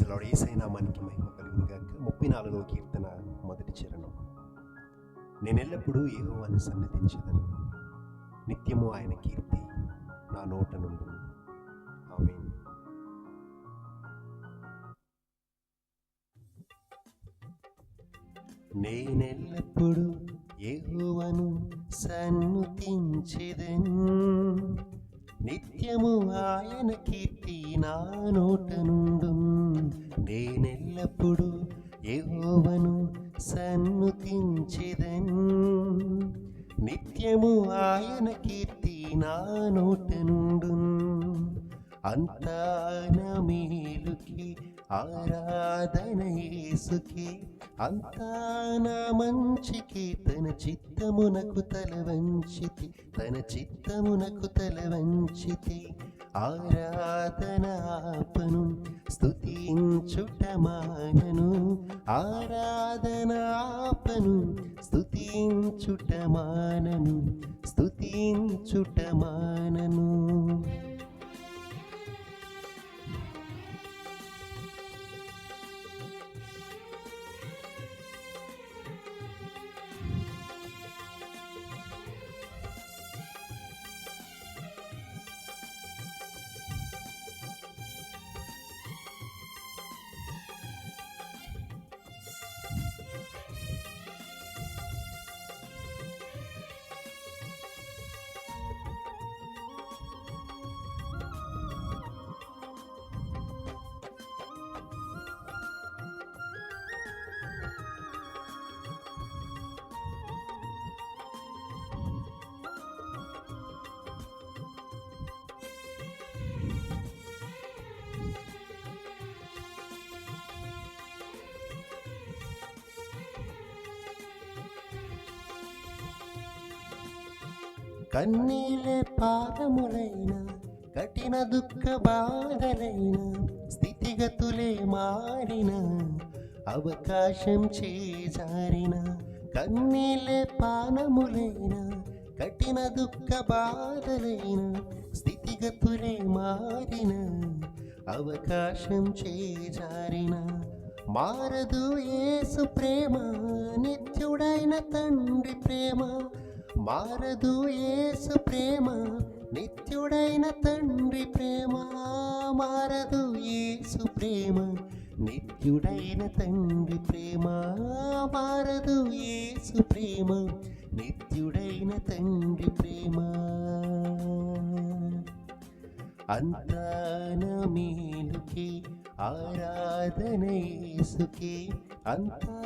ప్రైజ్లాడు ఏసై నామానికి మహిమ కలిగిన ముప్పై నాలుగవ కీర్తన మొదటి చరణం. నేను ఎల్లప్పుడూ ఏహోవాన్ని సన్నతించదను. నిత్యము ఆయన కీర్తి నా నోట నుండు ఆమేన్. నేనెల్లప్పుడు యెహోవాను సన్నుతించెదను. నిత్యము ఆయన కీర్తి నా నోట నుండు. నేనెల్లప్పుడు ఏవను సన్నుతించెదన్. నిత్యము ఆయన కీర్తి నా నోట నుండు అంతాన మేలుకి ఆరాధన యేసుకి అంతాన మంచికి తన చిత్తమునకు తల వంచితి తన చిత్తమునకు తల వంచితి. ఆరాధన ఆపను స్తుతించుట మానను ఆరాధన ఆపను స్తుతించుట మానను స్తుతించుట మానను కన్నీలే పాదములైన కఠిన దుఃఖ బాధలైన స్థితిగతులే మారిన అవకాశం చేజారిన కన్నీలే పానములైన కఠిన దుఃఖ బాధలైన స్థితిగతులే మారిన అవకాశం చేజారిన. మారదు ఏసు ప్రేమ నిత్యుడైన తండ్రి ప్రేమ మారదు ఏసు ప్రేమ నిత్యుడైన తండ్రి ప్రేమ. మారదు ఏసు ప్రేమ నిత్యుడైన తండ్రి ప్రేమ. మారదు ఏసు ప్రేమ నిత్యుడైన తండ్రి ప్రేమ. అంతాన మేలుకే ఆరాధన ఏసుకే అంతా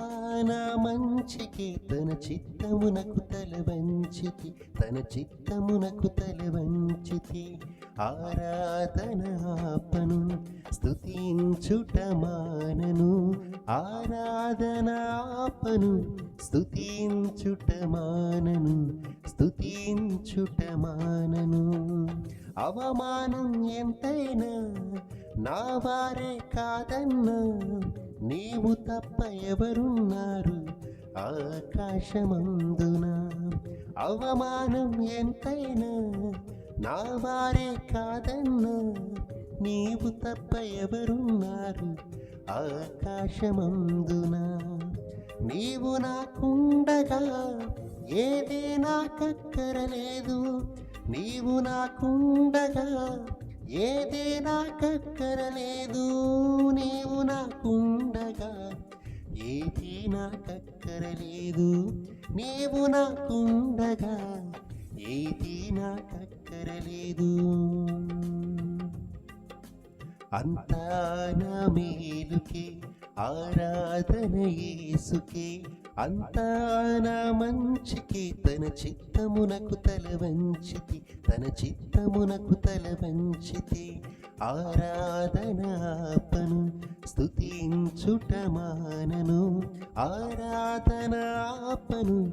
నా మంచికి తన చిత్తమునకు తల వంచితి తన చిత్తమునకు తల వంచితి ఆరాధన ఆపను స్తుతించుట మానను. ఆరాధన ఆపను స్తుతించుట మానను స్తుతించుట మానను. అవమానం ఎంతైనా నా వారే కాదన్నా నీవు తప్ప ఎవరున్నారు ఆకాశమందున. అవమానం ఎంతైనా నా వారే కాదన్నా. నీవు తప్ప ఎవరున్నారు ఆకాశమందున. నీవు నాకుండగా ఏదే నాకక్కరలేదు. నీవు నాకుండగా ఏదే నాకక్కరలేదు నీవు నాకుండగా. ఏది నాకక్కరలేదు నీవు నాకుండగా. ఏది నాకక్కరలేదు అంతా నా మేలుకే ఆరాధన యేసుకే అంతా నా మంచికి తన చిత్తమునకు తల వంచితి తన చిత్తమునకు తల వంచితి ఆరాధనాపను ఆపను స్తుతించుట మానను. ఆరాధన ఆపను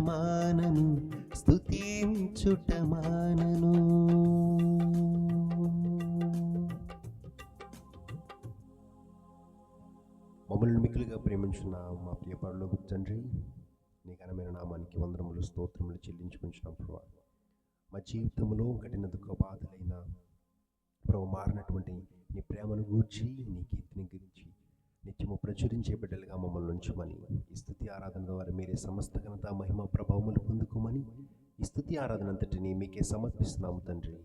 మానను స్తుతించుట మానను. మమ్మల్ని మిక్కులుగా ప్రేమించిన మా ప్రియ పరలోక తండ్రి నీ ఘనమైన నామానికి వందరములు స్తోత్రములు చెల్లించుకుంటున్నాం ప్రభా. మా జీవితంలో కఠిన దుఃఖ బాధలైన ప్రభు మారినటువంటి నీ ప్రేమను గూర్చి నీ కీర్తిని గురించి నిత్యము ప్రచురించే బిడ్డలుగా మమ్మల్ని ఉంచమని ఈ స్థుతి ఆరాధన ద్వారా మీరే సమస్త ఘనత మహిమ ప్రభావములు పొందుకోమని ఈ స్థుతి ఆరాధన అంతటిని మీకే సమర్పిస్తున్నాము తండ్రి.